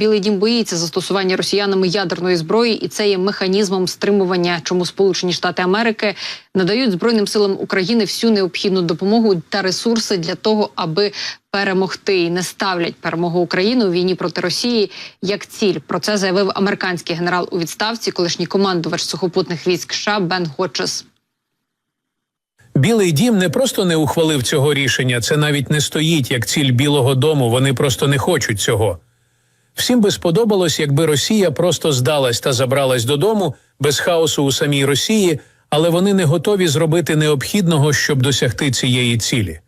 Білий дім боїться застосування росіянами ядерної зброї, і це є механізмом стримування, чому Сполучені Штати Америки надають збройним силам України всю необхідну допомогу та ресурси для того, аби перемогти і не ставлять перемогу України у війні проти Росії як ціль. Про це заявив американський генерал у відставці, колишній командувач сухопутних військ США Бен Ходжес. Білий дім не просто не ухвалив цього рішення, це навіть не стоїть як ціль Білого Дому. Вони просто не хочуть цього. Всім би сподобалось, якби Росія просто здалась та забралась додому без хаосу у самій Росії, але вони не готові зробити необхідного, щоб досягти цієї цілі.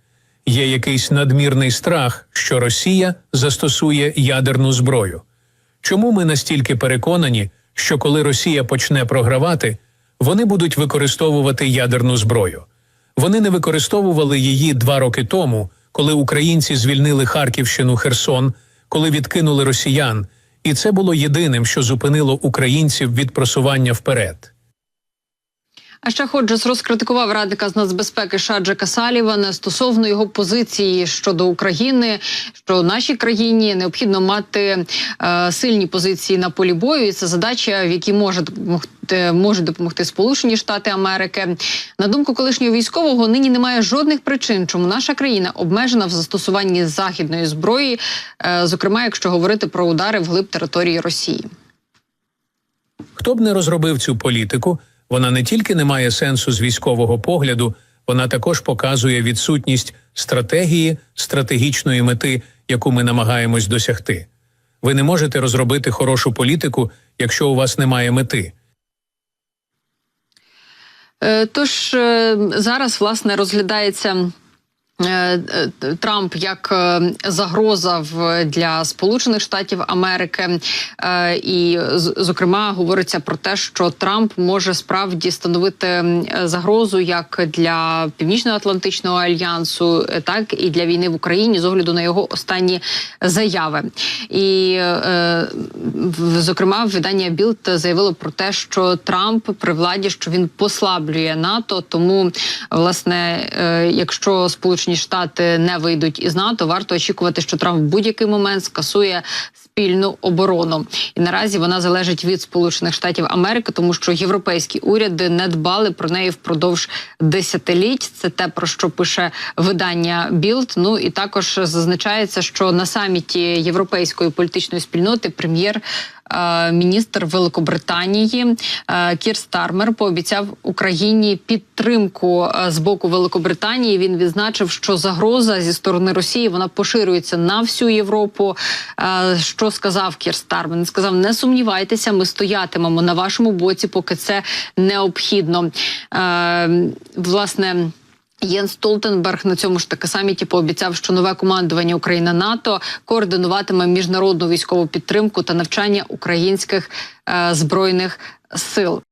Є якийсь надмірний страх, що Росія застосує ядерну зброю. Чому ми настільки переконані, що коли Росія почне програвати, вони будуть використовувати ядерну зброю? Вони не використовували її два роки тому, коли українці звільнили Харківщину Херсон, коли відкинули росіян, і це було єдиним, що зупинило українців від просування вперед. А ще Ходжес розкритикував радника з нацбезпеки Шаджика Салівана стосовно його позиції щодо України, що нашій країні необхідно мати е, сильні позиції на полі бою. І це задача, в якій може допомогти можуть допомогти Сполучені Штати Америки. На думку колишнього військового, нині немає жодних причин, чому наша країна обмежена в застосуванні західної зброї, е, зокрема, якщо говорити про удари вглиб території Росії. Хто б не розробив цю політику, вона не тільки не має сенсу з військового погляду, вона також показує відсутність стратегії, стратегічної мети, яку ми намагаємось досягти. Ви не можете розробити хорошу політику, якщо у вас немає мети. Е, Тож е, зараз власне розглядається. Е, е, Трамп як е, загроза для Сполучених Штатів Америки, і зокрема говориться про те, що Трамп може справді становити загрозу як для Північно-Атлантичного альянсу, так і для війни в Україні з огляду на його останні заяви. І зокрема, видання Білд заявило про те, що Трамп при владі що він послаблює НАТО. Тому власне, якщо Сполучені Штати не вийдуть із НАТО, варто очікувати, що Трамп в будь-який момент скасує спільну оборону. І наразі вона залежить від Сполучених Штатів Америки, тому що європейські уряди не дбали про неї впродовж десятиліть. Це те про що пише видання Білд. Ну і також зазначається, що на саміті європейської політичної спільноти прем'єр. Е, Міністр Великобританії е, Кір Стармер пообіцяв Україні підтримку е, з боку Великобританії. Він відзначив, що загроза зі сторони Росії вона поширюється на всю Європу. Що сказав Кір Стармер? Він сказав: не сумнівайтеся, ми стоятимемо на вашому боці, поки це необхідно. Власне. Єн Столтенберг на цьому ж таки саміті пообіцяв, що нове командування Україна НАТО координуватиме міжнародну військову підтримку та навчання українських е, збройних сил.